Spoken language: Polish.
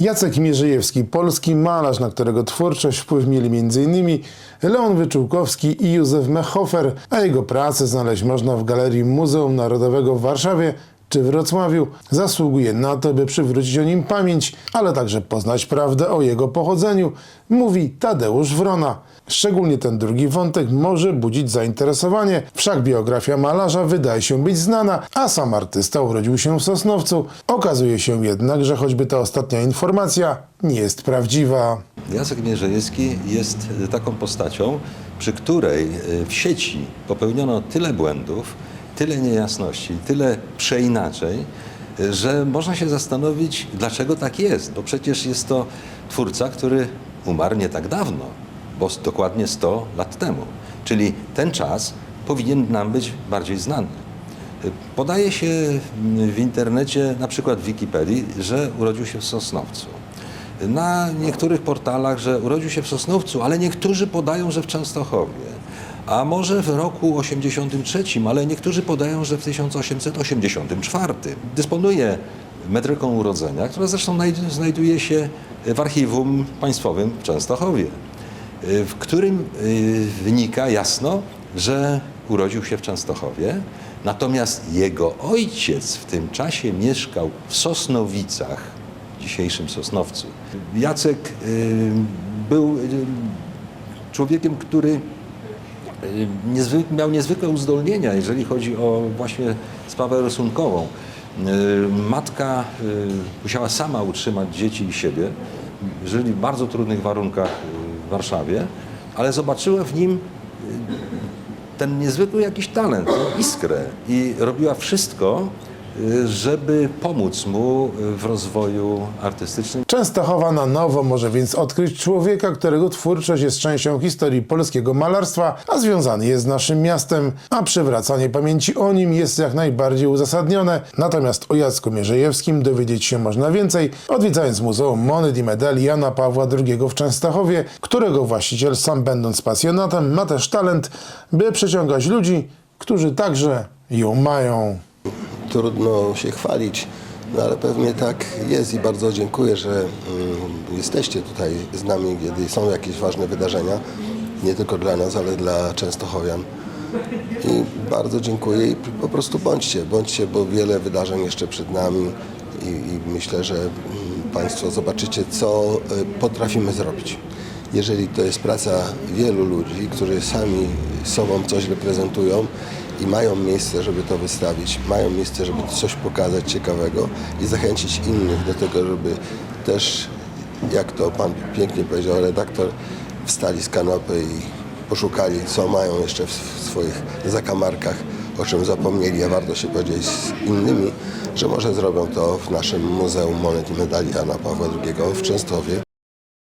Jacek Mierzejewski, polski malarz, na którego twórczość wpływ mieli m.in. Leon Wyczółkowski i Józef Mechofer, a jego pracę znaleźć można w Galerii Muzeum Narodowego w Warszawie czy Wrocławiu. Zasługuje na to, by przywrócić o nim pamięć, ale także poznać prawdę o jego pochodzeniu, mówi Tadeusz Wrona. Szczególnie ten drugi wątek może budzić zainteresowanie, wszak biografia malarza wydaje się być znana, a sam artysta urodził się w Sosnowcu. Okazuje się jednak, że choćby ta ostatnia informacja nie jest prawdziwa. Jacek Mierzejewski jest e, taką postacią, przy której e, w sieci popełniono tyle błędów, tyle niejasności, tyle przeinaczeń, że można się zastanowić, dlaczego tak jest. Bo przecież jest to twórca, który umarł nie tak dawno, bo dokładnie 100 lat temu. Czyli ten czas powinien nam być bardziej znany. Podaje się w internecie, na przykład w Wikipedii, że urodził się w Sosnowcu. Na niektórych portalach, że urodził się w Sosnowcu, ale niektórzy podają, że w Częstochowie. A może w roku 83, ale niektórzy podają, że w 1884. Dysponuje metryką urodzenia, która zresztą najd- znajduje się w archiwum państwowym w Częstochowie, w którym y, wynika jasno, że urodził się w Częstochowie, natomiast jego ojciec w tym czasie mieszkał w Sosnowicach, dzisiejszym Sosnowcu. Jacek y, był y, człowiekiem, który niezwyk, miał niezwykłe uzdolnienia, jeżeli chodzi o właśnie sprawę rysunkową. Y, Matka y, musiała sama utrzymać dzieci i siebie. Żyli w bardzo trudnych warunkach y, w Warszawie, ale zobaczyła w nim ten niezwykły jakiś talent, iskrę i robiła wszystko, y, żeby pomóc mu w rozwoju artystycznym. Częstochowa na nowo może więc odkryć człowieka, którego twórczość jest częścią historii polskiego malarstwa, a związany jest z naszym miastem, a przywracanie pamięci o nim jest jak najbardziej uzasadnione. Natomiast o Jacku Mierzejewskim dowiedzieć się można więcej, odwiedzając Muzeum Monet i Medali Jana Pawła II w Częstochowie, którego właściciel sam będąc pasjonatem ma też talent, by przyciągać ludzi, którzy także ją mają. Trudno się chwalić, no ale pewnie tak jest i bardzo dziękuję, że mm, jesteście tutaj z nami, kiedy są jakieś ważne wydarzenia, nie tylko dla nas, ale dla Częstochowian. I bardzo dziękuję i po prostu bądźcie, bądźcie, bo wiele wydarzeń jeszcze przed nami i, i myślę, że mm, Państwo zobaczycie, co y, potrafimy zrobić. Jeżeli to jest praca wielu ludzi, którzy sami sobą coś reprezentują i mają miejsce, żeby to wystawić, mają miejsce, żeby coś pokazać ciekawego i zachęcić innych do tego, żeby też, jak to Pan pięknie powiedział, redaktor, wstali z kanapy i poszukali, co mają jeszcze w swoich zakamarkach, o czym zapomnieli, a warto się podzielić z innymi, że może zrobią to w naszym Muzeum Monet i Medali Jana Pawła II w Częstochowie.